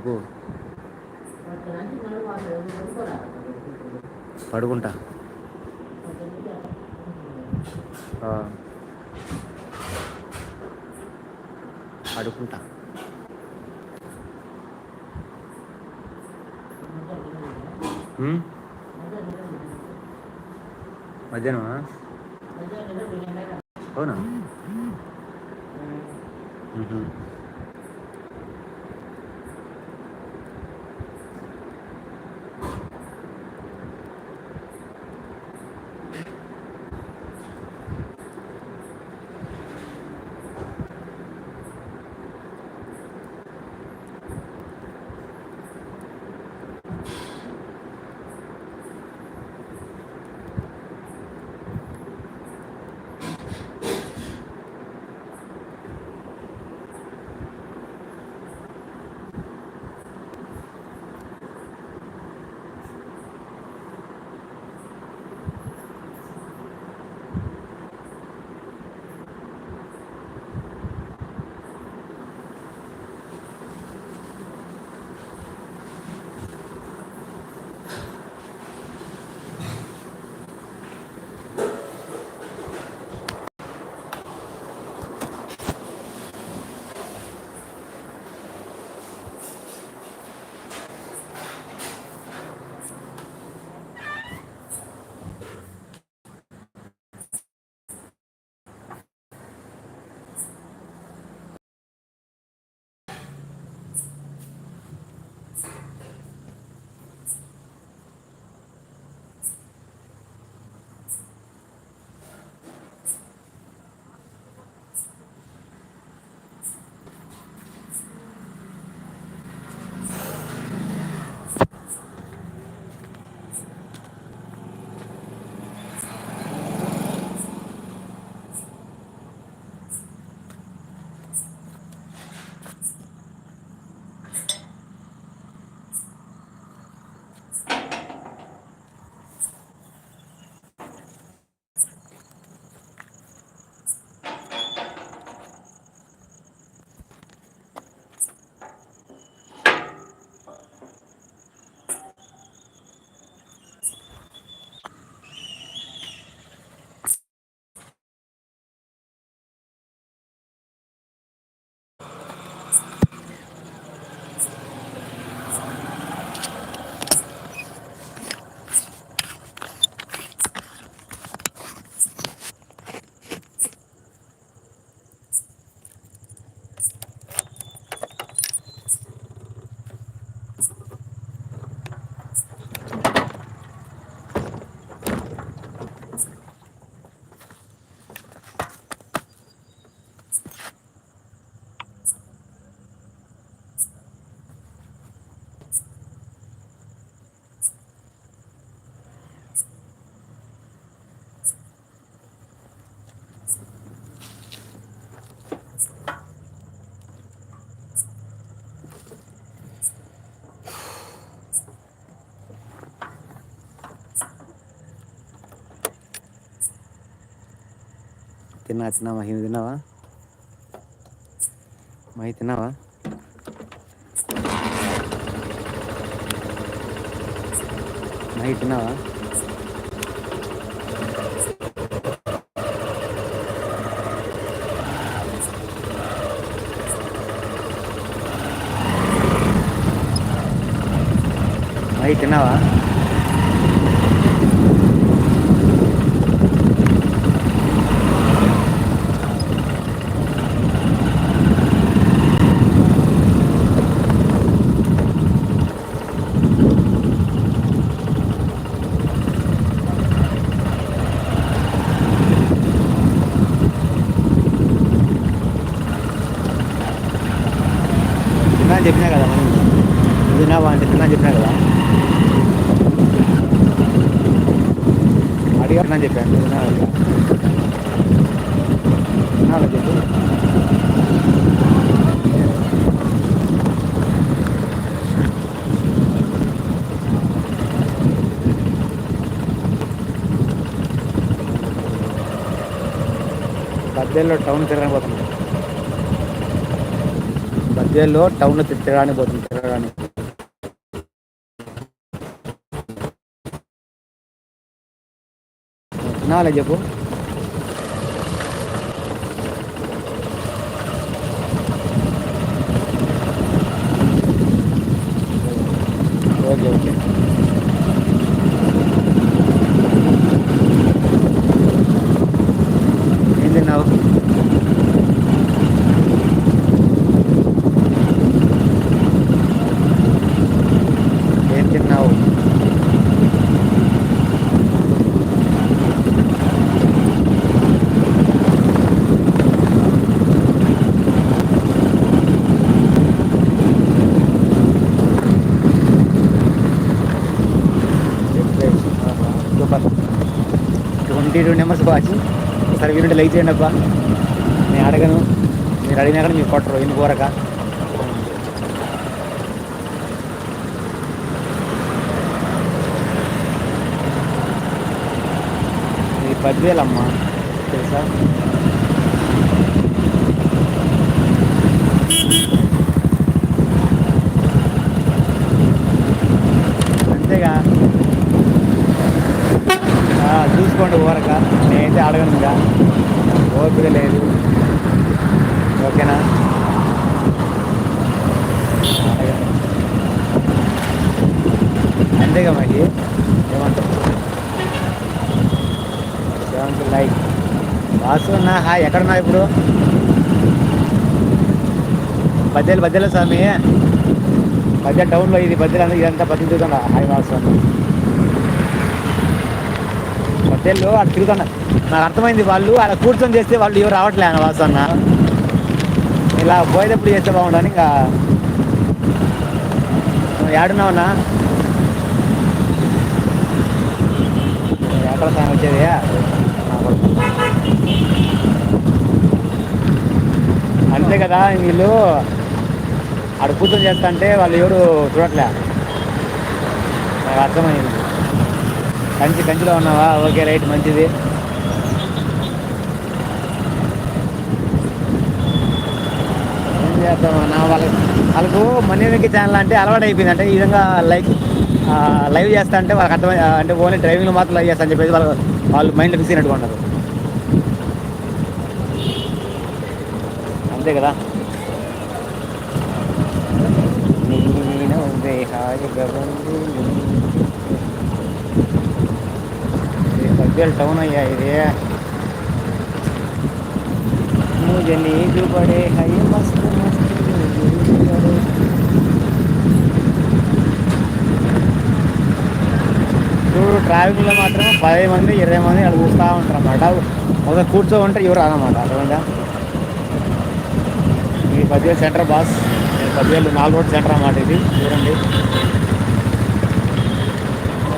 చెప్పు పడుకుంటా. పడుకుంటా. మధ్యాహ్నమా? అవునా? తిన్నా తిన్నా మహి తిన్నావా? మహి తిన్నావా? మహి తిన్నావా? మహి తిన్నావా? మధ్యలో టౌన్ తిరగని పోతుంది మధ్యలో టౌన్ తిరగడానికి పోతుంది తిరగడానికి. చెప్పు. అబ్బా ట్వంటీ టూ నెంబర్స్ వాచింగ్ ఒకసారి వినంటే లైక్ చేయండి అబ్బా. నేను అడగను. మీరు అడిగినా కానీ మీరు కొట్టరు. ఎన్ని కోరక? పదివేలమ్మా తెలుసా అంతేగా ఆ, చూసుకోండి ఊరక నేనైతే అడగను ఇంకా ఓపిక లేదు. ఓకేనా? అంతేగా మరి? ఏమంటారు సెవెంత్ లైక్ వాసు ఉన్నా హాయ్ ఎక్కడున్నా ఇప్పుడు? బద్దెలు బద్దెలు స్వామి. బద్దె టౌన్లో ఇది బద్దెలు అంతా ఇదంతా బద్దెలు చూద్దాం హాయ్ వాసు అన్న. బద్దెలు అక్కడ తిరుగుతున్నారు నాకు అర్థమైంది వాళ్ళు అలా కూర్చొని చేస్తే వాళ్ళు ఎవరు రావట్లే అన్న వాసన్న ఇలా పోయేటప్పుడు చేస్తే బాగుండని ఇంకా. ఏడున్నావునా ఏడున్నావన్నా ఎక్కడ సాయం వచ్చేది? అంతే కదా వీళ్ళు. ఆడ కూర్చొని చేస్తా అంటే వాళ్ళు ఎవరు చూడట్లే. నాకు అర్థమైంది. కంచి కంచిలో ఉన్నావా? ఓకే రైట్ మంచిది. ఏం చేద్దామన్నా వాళ్ళకి వాళ్ళకు మనీ ఛానల్ అంటే అలవాటు అయిపోయింది అంటే ఈ విధంగా లైక్ లైవ్ చేస్తా అంటే వాళ్ళకి అర్థమై అంటే ఓన్లీ డ్రైవింగ్లో మాత్రం లైవ్ చేస్తా అని చెప్పేసి వాళ్ళు వాళ్ళు మైండ్లో ఫిక్స్ అయినట్టుగా ఉన్నారు. అంతే కదా? నేను హాయిగా ఉంది. ఇది బగ్గల్ టౌన్ అయ్యా ఇది मुझे नींद पड़े है ये मस्त मस्त नींद पड़े చూడు ట్రాఫిక్లో మాత్రం పది మంది ఇరవై మంది అక్కడ చూస్తూ ఉంటారు అన్నమాట ఒక కూర్చో ఉంటే ఎవరు రాదన్నమాట అర్థమైందా ఈ పదివేలు సెంటర్ బాస్ ఈ పదివేలు నాలుగు రోడ్ సెంటర్ అన్నమాట ఇది చూడండి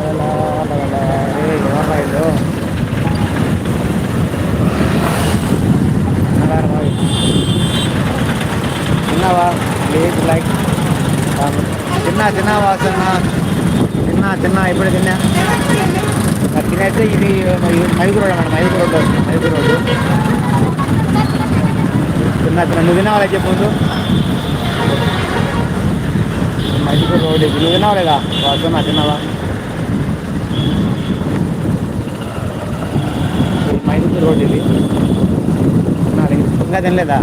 లలలా, తిన్నావా? ప్లీజ్ లైక్ తిన్నా తిన్నా వాసన తిన్నా తిన్నా ఇప్పుడు తిన్నా? తినైతే ఇది మైకు రోడ్ అన్నమాట మైకు రోడ్ మైకు రోడ్డు తిన్నా తిన్నా. నువ్వు తిన్నావా చెప్పు ముందు. మైకు రోడ్ ఇది నువ్వు తిన్నావా లేదా? వాసన తిన్నావా? ఇది మైకు రోడ్ ఇది ఇంకా తినలేదా?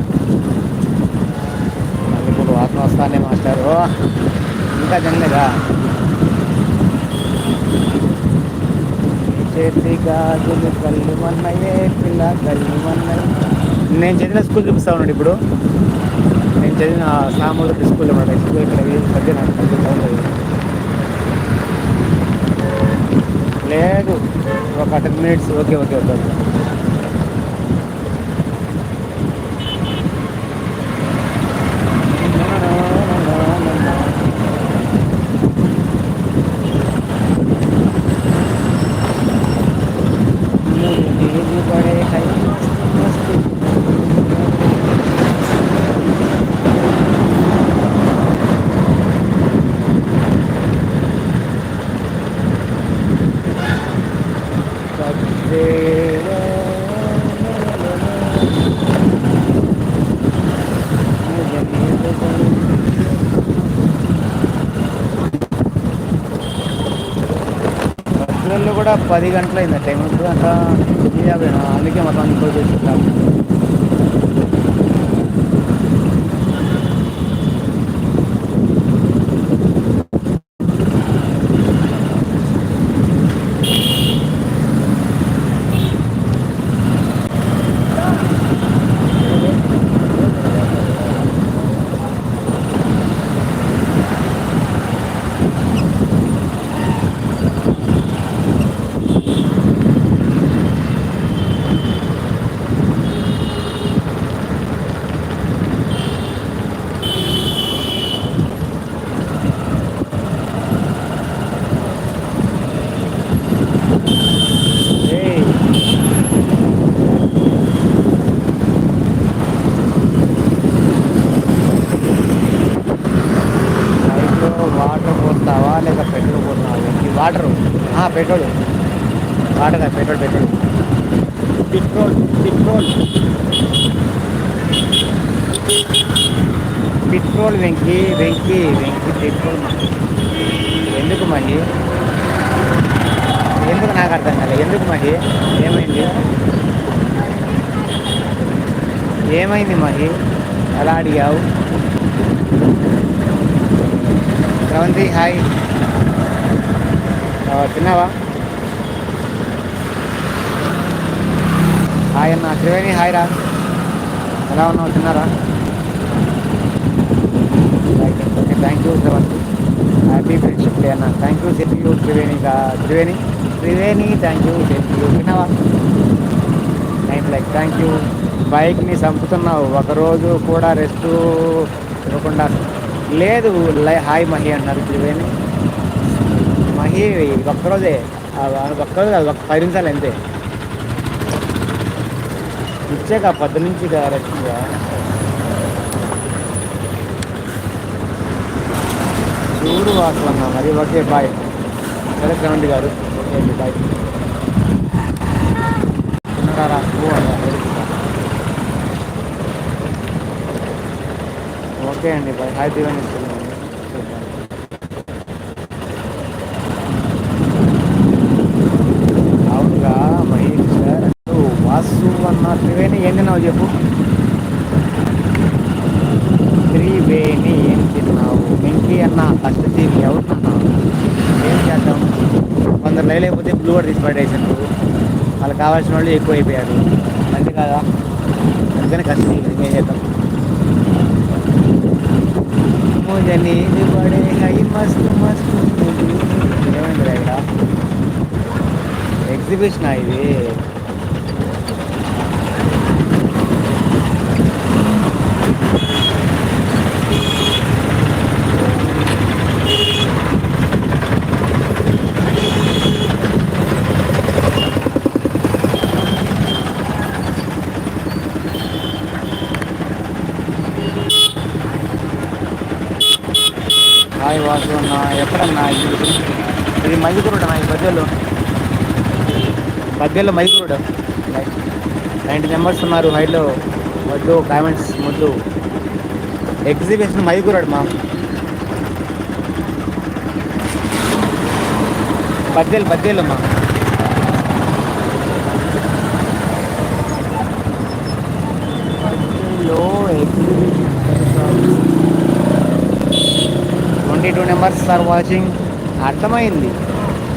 మళ్ళీ ఇప్పుడు వాసన వస్తానే మాస్టారు ఇంకా తినలేదా? చేతి గాజులు కళ్ళు పిల్ల కళ్ళు మన్నయ్య నేను చదివిన స్కూల్ చూపిస్తా ఉన్నాడు ఇప్పుడు. నేను చదివిన సామూలు స్కూల్ ఉన్నాడు స్కూల్ ఇక్కడ మధ్య నాకు లేదు. ఒక ten minutes. Okay okay okay. కూడా పది గంటలైంది టైం ఇప్పుడు అంతా యాభై అందుకే మొత్తం ఇంకో చేసుకుంటాం ఏయ్ పైప్లో వాటర్ పోస్తావా లేక పెట్రోల్ పోస్తావా ఈ వాటర్ పెట్రోల్. వాటర్ కాదు, petrol petrol. Petrol petrol. Petrol Venki Venki Venki petrol ఎందుకు మహి ఎందుకు నాకు అర్థం కాలేదు ఎందుకు మహి ఏమైంది? ఏమైంది మహి ఎలా అడిగావు? శ్రవంతి హాయ్. తిన్నావా? హాయ్ అన్న త్రివేణి హాయ్ రా. ఎలా ఉన్నావు? తిన్నారా? Okay thank you Sravanthi happy friendship day అన్న. Thank you selfie you Triveni Triveni. Triveni thank you selfie you తిన్నావా? నైన్ లైక్ థ్యాంక్ యూ బైక్ని చంపుతున్నావు. ఒకరోజు కూడా రెస్ట్ ఇవ్వకుండా. లేదు లై- హాయ్ మహి అన్నారు త్రివేణి. మహి ఒక్కరోజే ఒక్కరోజు అది ఒక పది నిమిషాలు అంతే ఇచ్చాక పొద్దు నుంచి కరెక్ట్గా చూడు వాసు అన్న మరి ఓకే బాయ్ సరే కరెంట్ గారు ఓకే అండి బాయ్ తిన్నారా ఓకే అండి బాయ్ హాయ్ దివాని ఇస్తున్నాను అవునుగా మహేష్ సార్ నువ్వు వాసు అన్న త్రివేణి ఏం తిన్నావు చెప్పు త్రివేణి ఏం తిన్నావు వెంకీ అన్న కష్టజీవి ఎవరున్నావు ఏం చేద్దాం కొందరు లైవ్ అయిపోతే బ్లూ వాటర్ తీసి పడేసారు వాళ్ళకి కావాల్సిన వాళ్ళు ఎక్కువ అయిపోయారు అంతే కదా అందుకని కష్టజీవి ఏం చేద్దాం मुझे नींद बड़े है मस्त मस्त ఏమైందిరా ఇక్కడ ఎగ్జిబిషన్ ఇది అన్న ఎక్కడన్నా ఎగ్జిబిషన్ ఇది మైదుకురుడు అన్న ఈ మధ్యలో? మధ్యలో మైదుకురుడు నైంటీ మెంబర్స్ ఉన్నారు హైట్లో వద్దు కామెంట్స్ ముద్దు ఎగ్జిబిషన్ మైదుకురుడు మా బద్దెలు బద్దెలు మా లో exhibition twenty two numbers are watching అర్థమైంది.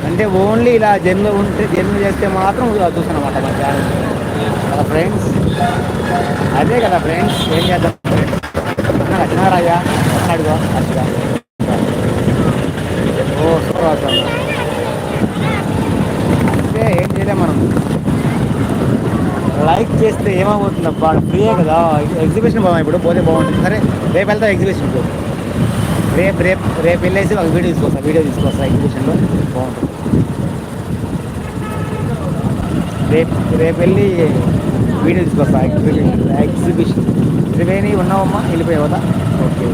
అంటే ఓన్లీ ఇలా జన్మ ఉంటే జన్మ చేస్తే మాత్రం చూస్తానమాట మా ఛానల్ కదా ఫ్రెండ్స్ అదే కదా ఫ్రెండ్స్ ఏం చేద్దాం? వచ్చినారాయ్యా అడుగు అట్టుగా ఓ సూపర్ అంటే ఏం చేయలేం మనం. లైక్ చేస్తే ఏమవుతుంది అబ్బా ఫ్రీయే కదా. ఎగ్జిబిషన్ పోదాం ఇప్పుడు పోతే బాగుంటుంది. సరే రేపు వెళ్తాం ఎగ్జిబిషన్కి. రేపు రేపు రేపు వెళ్ళేసి ఒక వీడియో తీసుకొస్తా వీడియో తీసుకొస్తా ఎగ్జిబిషన్లో. బాగుంటుంది. రేపు రేపు వెళ్ళి వీడియో తీసుకొస్తా ఎగ్జిబిషన్ ఎగ్జిబిషన్. త్రివేణి ఉన్నావమ్మా? వెళ్ళిపోయావా ఓకే.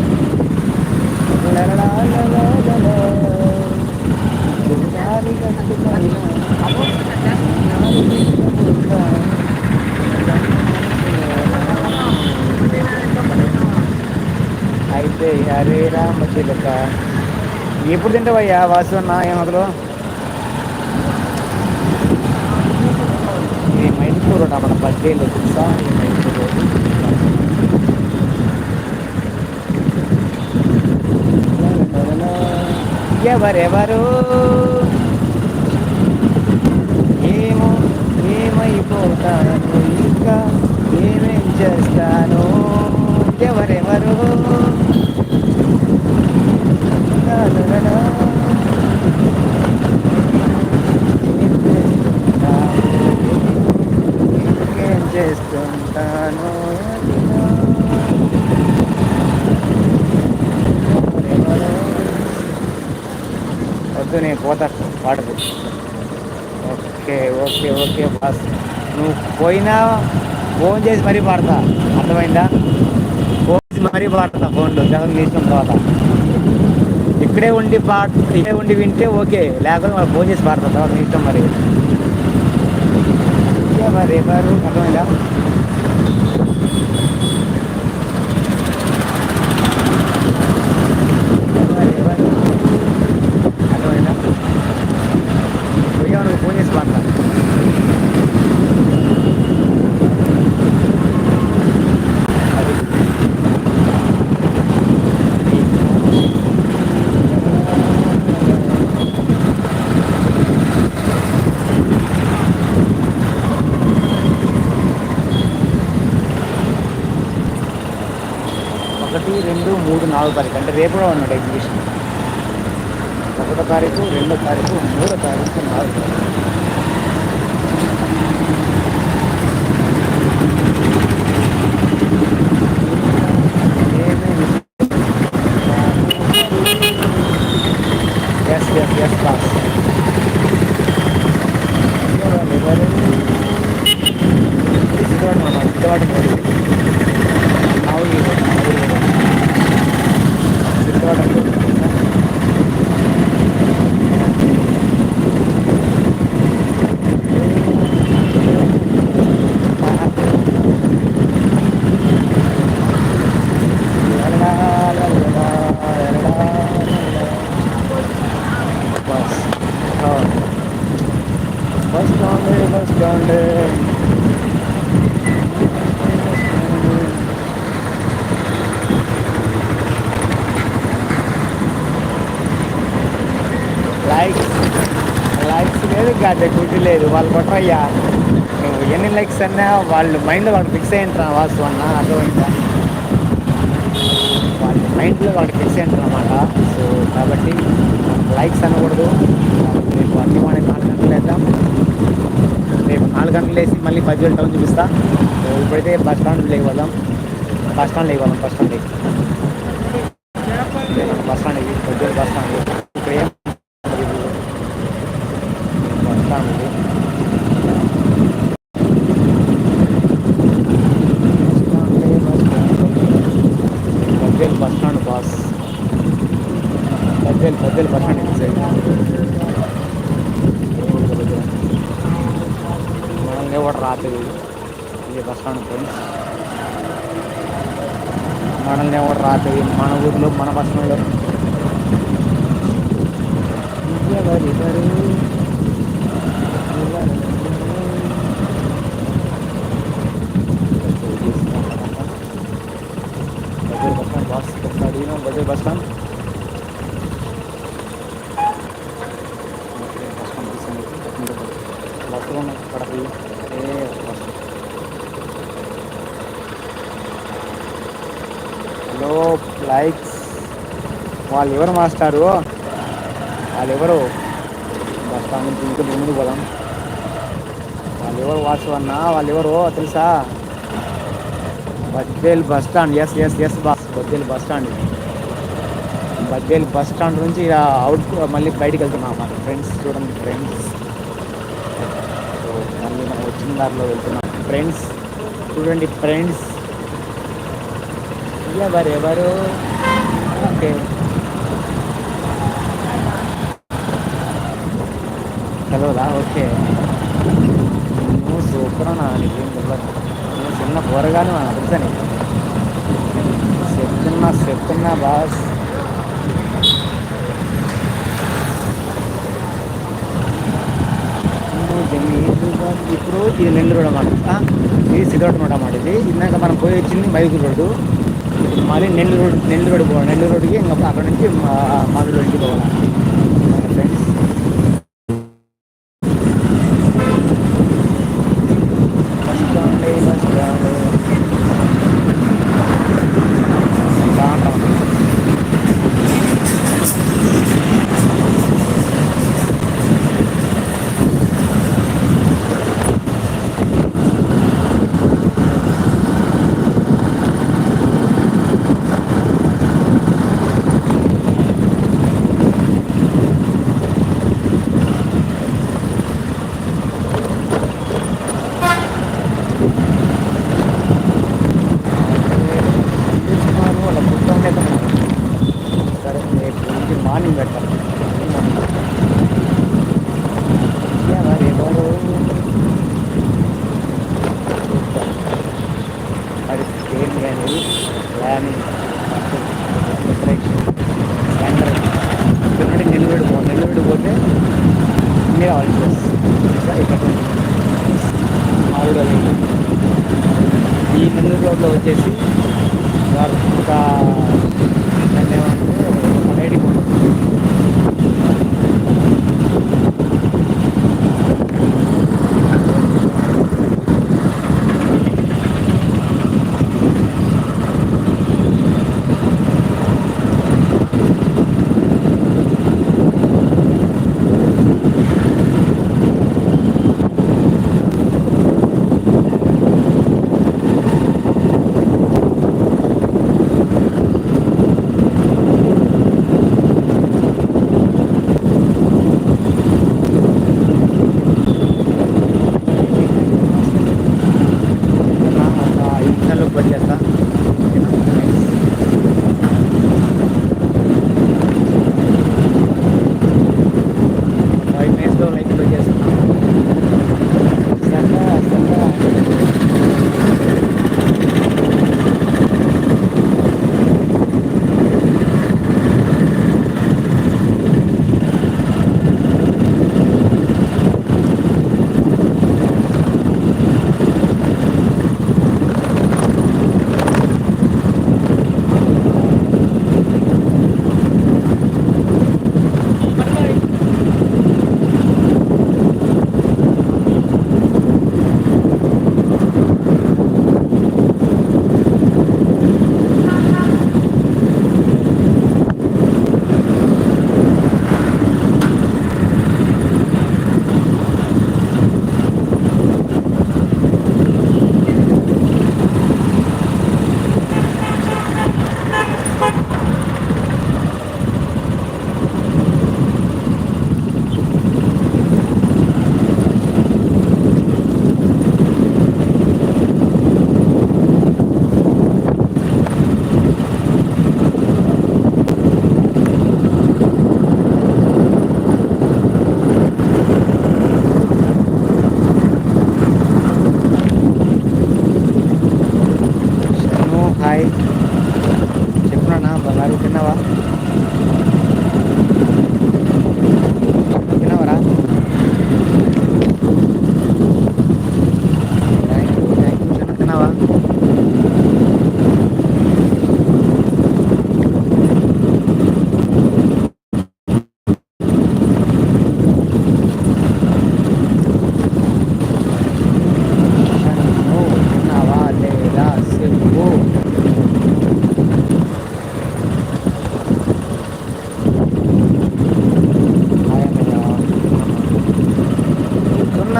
అయితే హరే రామ చిలక ఎప్పుడు తింటావయ్యా వాసు అన్న ఏం అసలు రోడ్ మన బద్వేలు తెలుసా? ఎవరెవరు? ఏమో ఏమైపోతాను ఇంకా ఏమేం చేస్తాను ఎవరెవరు? ఏం చేస్తుంటాను? వద్దు నేను పోతా. పాడదు ఓకే ఓకే ఓకే బాస్. నువ్వు పోయినా ఫోన్ చేసి మరీ పాడతా. అర్థమైందా? మరీ పాడతా ఫోన్లో జగన్ నీ తర్వాత ఇక్కడే ఉండి పాట ఇక్కడే ఉండి వింటే ఓకే లేకపోతే మనం ఫోన్ చేసి పాడతా తర్వాత ఇష్టం మరి ఎవరెవరు అర్థమైందా ఎవరెవరు అర్థమైందా పోయావు నువ్వు ఫోన్ చేసి పాడతా అది ఒకటి రెండు మూడు నాలుగు తారీఖు అంటే రేపు కూడా ఉన్నాడు ఎగ్జిబిషన్ ఒకటో తారీఖు రెండో తారీఖు మూడో తారీఖు నాలుగో తారీఖు ఎస్ ఎస్ ఎస్ బాస్ సిద్ధవాడు మామ సిద్ధవాడు మోడీ మా ఊరి మా ఊరి సిద్ధవాడు అంటే తెలుసా? Bus bus stand bus stand likes likes లేదు గడ్డ గుడ్డి లేదు. వాళ్ళు కొట్టరయ్యా. నువ్వు ఎన్ని లైక్స్ అన్నా వాళ్ళు మైండ్లో వాళ్ళు ఫిక్స్ అయ్యింటారా వాసు అన్న. అర్థమైందా వాళ్ళ మైండ్లో వాళ్ళు ఫిక్స్ అయ్యింటారు అనమాట సో కాబట్టి లైక్స్ అనకూడదు. రేపు అన్ని మన నాలుగు గంటలు వేద్దాం రేపు నాలుగు గంటలు వేసి మళ్ళీ పదివేలు టౌన్ చూపిస్తా. సో ఇప్పుడైతే బస్ స్టాండ్ లేకపోదాం. బస్ స్టాండ్ లేకపోదాం బస్ స్టాండ్ బస్ స్టాండ్ పదివేలు బస్ స్టాండ్ ఇక్కడ ఏం బస్ స్టాండ్ ఉంది Badvel bus stand boss Badvel Badvel bus stand ఇది సైడ్ మనల్ని ఎవడు రాత్రి ఇది బస్ స్టాండ్ ఫ్రెండ్స్ మనల్ని ఎవరు రాత్రి మన ఊర్లో మన బస్ స్టాండ్లో. ఎవరెవరు bus stand. Boss bus stand okay, bus stand తీసాను ఇప్పుడు. బస్సులో ఉన్నాయి కడప ఏ బస్ హలో లైక్స్ వాళ్ళు ఎవరు మాస్టారు? వాళ్ళు ఎవరు బస్ స్టాండ్ నుంచి ఇంకా ముందు పోదాం. వాళ్ళు ఎవరు వాసు అన్న? వాళ్ళు ఎవరు తెలుసా? Badvel bus stand. Yes yes yes boss. Badvel bus stand. Badvel bus stand నుంచి ఇక అవుట్ మళ్ళీ బయటకు వెళ్తున్నాం మా ఫ్రెండ్స్ చూడండి ఫ్రెండ్స్ మళ్ళీ మనం వచ్చిన దారిలో వెళ్తున్నాం. ఫ్రెండ్స్ చూడండి ఫ్రెండ్స్ ఎవరు ఎవరు ఓకే. కలవదా ఓకే. నువ్వు సూపర్ అన్నా నీకేం తెలియదు నువ్వు చిన్న పోరగానే మన తెలుసా నీకు? చెప్తున్నా చెప్తున్నా బాస్. ఇప్పుడు ఇది నెల్లు రోడ్ అన్నమాట ఇది సిగరెట్ రోడ్ అన్నమాట ఇది. ఇందాక మనం పోయి వచ్చింది మైకు రోడ్డు. మళ్ళీ నెల్లూరు రోడ్ నెల్లూరు రోడ్ పోవాలి నెల్లూరు రోడ్కి ఇంకా అక్కడ నుంచి మామిడి రోడ్కి పోవాలి? ఈ ముందు రోడ్లో వచ్చేసి ఒక దాన్ని ఏమంటే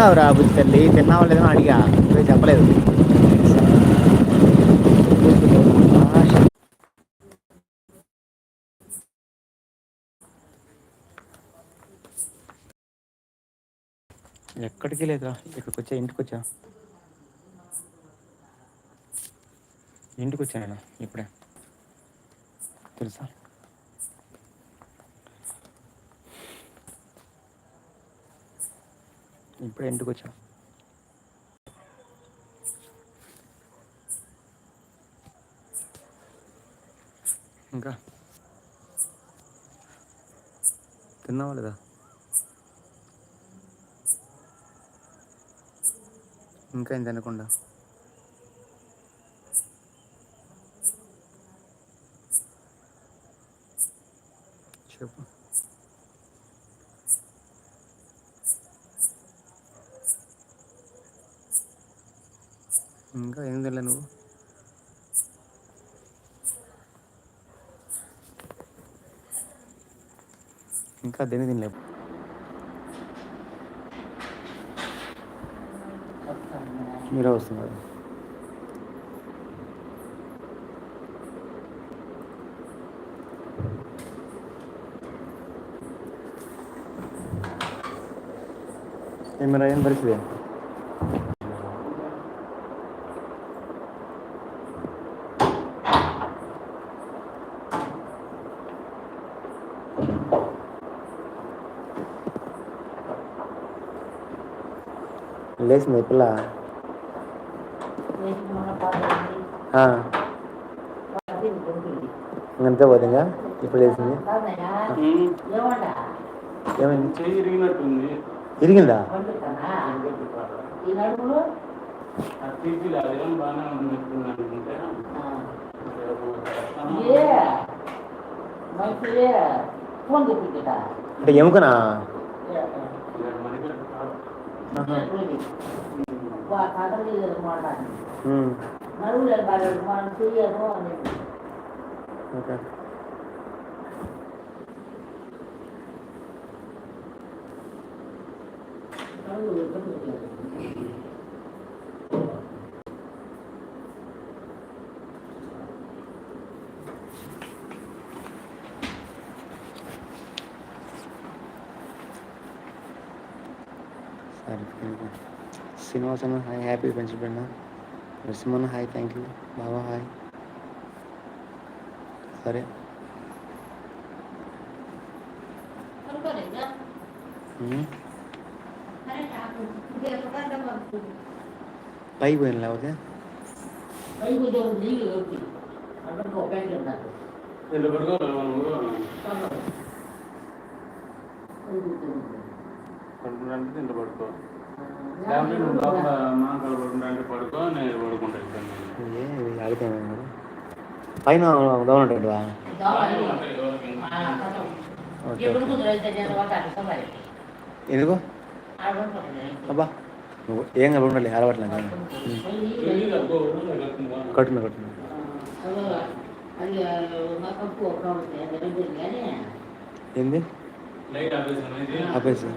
తిన్నావురా బుద్ధి తల్లి? తిన్నావా లేదని అడిగా. నువ్వు చెప్పలేదు. ఎక్కడికి లేదురా. ఇక్కడికి వచ్చా ఇంటికి వచ్చా ఇంటికి వచ్చా నేను? ఇప్పుడే. తెలుసా? ఇప్పుడు ఎందుకు వచ్చా. ఇంకా? తిన్నావా లేదా? ఇంకా ఏం తినకుండా? చెప్పు. ఇంకా ఏం తినలే నువ్వు? ఇంకా దేని తినలేవు మీరే వస్తున్నారు. ఏమైనా ఏం పరిస్థితి? లేచింది పిల్ల. అంతే పోతుందా ఇప్పుడు లేచింది. ఏమైంది? ఇరిగిందా? ఈ నడుములు கடலில் இருமாட்டாங்க நடுவில் சூரியனும் శ్రీనివాసన్ హాయ్ హ్యాపీ ఫ్రెండ్షిప్ అన్న నరసింహన్ హాయ్ థ్యాంక్ యూ బాబా హాయ్ సరే ఉమ్, పైకి పోయిన లేకపోతే పైకి ఉద్యోగం నీళ్ళు వచ్చి అందరికీ ఒక ప్యాకెట్ ఉన్నారు రెండు పడుకోవాలి మనం పడుకుంటే తింటే పడుకో లేకపోతే నువ్వు లోపల మాంకాలు పడుకుంటే పడుకో నేను పడుకుంటా ఇద్దరు ఏ ఇది ఆగిపోయినా కదా పైన డౌన్ ఉంటాడువా ఓకే ఎప్పుడు ఓకే. కుదిరైతే నేను ఒక అర్థం ఎందుకు అబ్బా నువ్వు ఏం కాబట్టి ఉండాలి అలవాట్లేదు కట్టున్నా కట్టున్నా అది మా కప్పు ఒక ఉంటుంది కానీ ఏంది లైట్ ఆపేసి